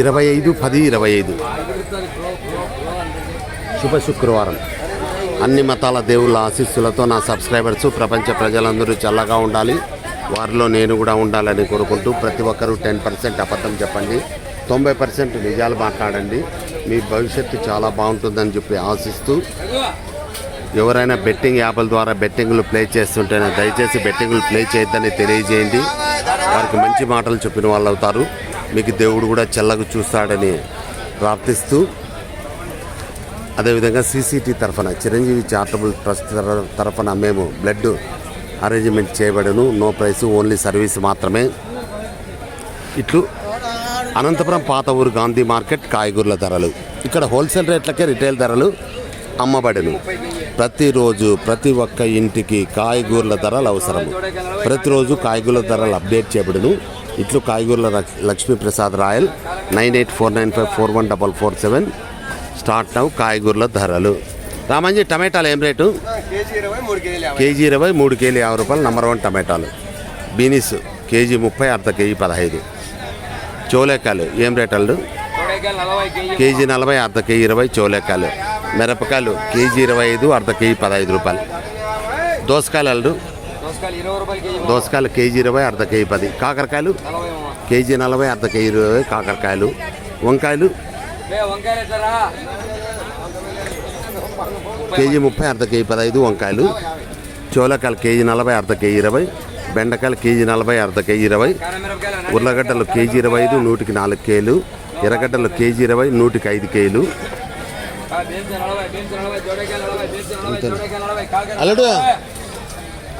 ఇరవై ఐదు పది ఇరవై ఐదు. శుభ శుక్రవారం. అన్ని మతాల దేవుళ్ళ ఆశీస్సులతో నా సబ్స్క్రైబర్స్ ప్రపంచ ప్రజలందరూ చల్లగా ఉండాలి. వారిలో నేను కూడా ఉండాలని కోరుకుంటూ ప్రతి ఒక్కరూ టెన్ పర్సెంట్ అబద్ధం చెప్పండి. తొంభై పర్సెంట్ నిజాలు మాట్లాడండి. మీ భవిష్యత్తు చాలా బాగుంటుందని చెప్పి ఆశిస్తూ ఎవరైనా బెట్టింగ్ యాప్ల ద్వారా బెట్టింగ్లు ప్లే చేస్తుంటేనే దయచేసి బెట్టింగ్లు ప్లే చేయొద్దని తెలియజేయండి. వారికి మంచి మాటలు చెప్పిన వాళ్ళు అవుతారు మీకు దేవుడు కూడా చల్లగా చూస్తాడని ప్రార్థిస్తూ అదేవిధంగా సీసీటీ తరఫున చిరంజీవి చారిటబుల్ ట్రస్ట్ తరఫున మేము బ్లడ్ అరేంజ్మెంట్ చేయబడను. నో ప్రైస్ ఓన్లీ సర్వీస్ మాత్రమే. ఇట్లు అనంతపురం పాత ఊరు గాంధీ మార్కెట్ కాయగూరల ధరలు. ఇక్కడ హోల్సేల్ రేట్లకే రిటైల్ ధరలు. అమ్మబడను. ప్రతిరోజు ప్రతి ఒక్క ఇంటికి కాయగూరల ధరలు అవసరం ప్రతిరోజు కాయగూరల ధరలు అప్డేట్ చేయబడును. ఇట్లు కాయగూరల Lakshmiprasad Royal nine eight four nine five four one double four seven. Start now కాయగూరల ధరలు. రామంజీ టమాటాలు ఏం రేటు? కేజీ ఇరవై మూడు కేజీ యాభై రూపాయలు నంబర్ వన్ టమాటాలు. బీనీస్ కేజీ ముప్పై అర్ధ కేజీ పదహైదు. చోలేకాయలు ఏం రేటలు కేజీ కేజీ నలభై అర్ధ కేజీ ఇరవై చోలేకాయలు. మిరపకాయలు కేజీ ఇరవై ఐదు అర్ధ కేజీ పదహైదు రూపాయలు. దోసకాయలు అల్లు దోసకాయలు కేజీ ఇరవై అర్ధ కేజీ పది. కాకరకాయలు కేజీ నలభై అర్ధ కేజీ ఇరవై కాకరకాయలు. వంకాయలు కేజీ ముప్పై అర్ధ కేజీ పదహైదు వంకాయలు. చోలకాయలు కేజీ నలభై అర్ధ కేజీ ఇరవై. బెండకాయలు కేజీ నలభై అర్ధ కేజీ ఇరవై. ఉర్లగడ్డలు కేజీ ఇరవై ఐదు నూటికి నాలుగు కేలు ఎర్రగడ్డలు కేజీ ఇరవై నూటికి ఐదు కేలు అల్లుడు. అర్థమే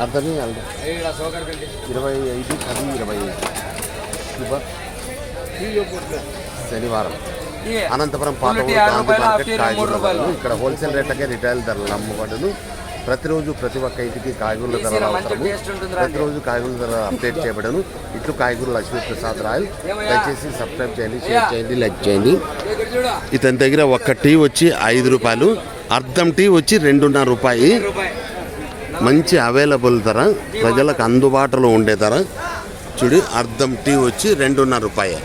అర్ధమే అల్లుడు. ఇరవై ఐదు పది ఇరవై శనివారం అనంతపురం పాత ఇక్కడ హోల్సేల్ రేట్లకే రిటైల్ ధరలు అమ్మబడును ప్రతిరోజు ప్రతి ఒక్క ఇంటికి కాయగూరల మంచి అవసరము. ప్రతిరోజు కాయగూరల ధర అప్డేట్ చేయబడను. ఇట్లు కాయగూర లక్ష్మీ ప్రసాద్ రాయల్ దయచేసి సబ్స్క్రైబ్ చేయండి షేర్ చేయండి లైక్ చేయండి. ఇతని దగ్గర ఒక్క టీ వచ్చి ఐదు రూపాయలు. అర్ధం టీ వచ్చి రెండున్నర రూపాయి. మంచి అవైలబుల్ ధర. ప్రజలకు అందుబాటులో ఉండే ధర. చూడు అర్ధం టీ వచ్చి రెండున్నర రూపాయి.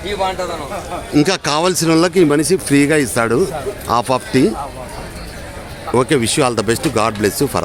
ఇంకా కావాల్సిన వాళ్ళకి ఈ మనిషి ఫ్రీగా ఇస్తాడు. Half of tea. Okay wish all the best. God bless for